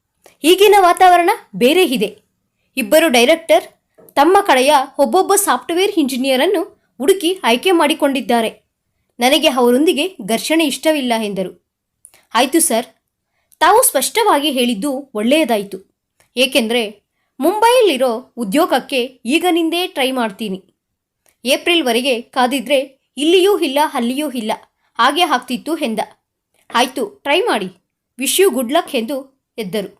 ಈಗಿನ ವಾತಾವರಣ ಬೇರೆ ಇದೆ. ಇಬ್ಬರು ಡೈರೆಕ್ಟರ್, ತಮ್ಮ ಕಡೆಯ ಒಬ್ಬೊಬ್ಬ ಸಾಫ್ಟ್ವೇರ್ ಇಂಜಿನಿಯರನ್ನು ಹುಡುಕಿ ಆಯ್ಕೆ ಮಾಡಿಕೊಂಡಿದ್ದಾರೆ. ನನಗೆ ಅವರೊಂದಿಗೆ ಘರ್ಷಣೆ ಇಷ್ಟವಿಲ್ಲ ಎಂದರು. ಆಯಿತು ಸರ್. ತಾವು ಸ್ಪಷ್ಟವಾಗಿ ಹೇಳಿದ್ದು ಒಳ್ಳೆಯದಾಯಿತು. ಏಕೆಂದರೆ ಮುಂಬೈಯಲ್ಲಿರೋ ಉದ್ಯೋಗಕ್ಕೆ ಈಗನಿಂದೇ ಟ್ರೈ ಮಾಡ್ತೀನಿ. ಏಪ್ರಿಲ್ವರೆಗೆ ಕಾದಿದ್ರೆ ಇಲ್ಲಿಯೂ ಇಲ್ಲ, ಅಲ್ಲಿಯೂ ಇಲ್ಲ. ಹಾಗೆ ಆಗ್ತಿತ್ತು ಎಂದ. ಆಯಿತು, ಟ್ರೈ ಮಾಡಿ. ವಿಶ್ ಯು ಗುಡ್ ಲಕ್ ಎಂದು ಎದ್ದರು.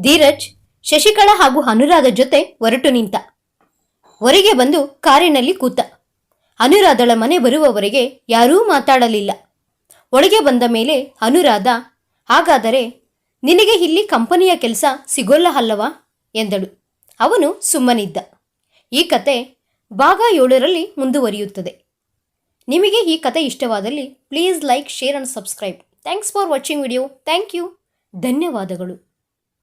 ಧೀರಜ್, ಶಶಿಕಲಾ ಹಾಗೂ ಅನುರಾಧ ಜೊತೆ ಹೊರಟು ನಿಂತ. ಹೊರಗೆ ಬಂದು ಕಾರಿನಲ್ಲಿ ಕೂತ. ಅನುರಾಧಳ ಮನೆ ಬರುವವರೆಗೆ ಯಾರೂ ಮಾತಾಡಲಿಲ್ಲ. ಒಳಗೆ ಬಂದ ಮೇಲೆ ಅನುರಾಧ, ಹಾಗಾದರೆ ನಿನಗೆ ಇಲ್ಲಿ ಕಂಪನಿಯ ಕೆಲಸ ಸಿಗೋಲ್ಲ ಅಲ್ಲವಾ? ಎಂದಳು. ಅವನು ಸುಮ್ಮನಿದ್ದ. ಈ ಕತೆ ಭಾಗ ಏಳರಲ್ಲಿ ಮುಂದುವರಿಯುತ್ತದೆ. ನಿಮಗೆ ಈ ಕತೆ ಇಷ್ಟವಾದಲ್ಲಿ please like, share and subscribe. Thanks for watching video. Thank you. ಧನ್ಯವಾದಗಳು.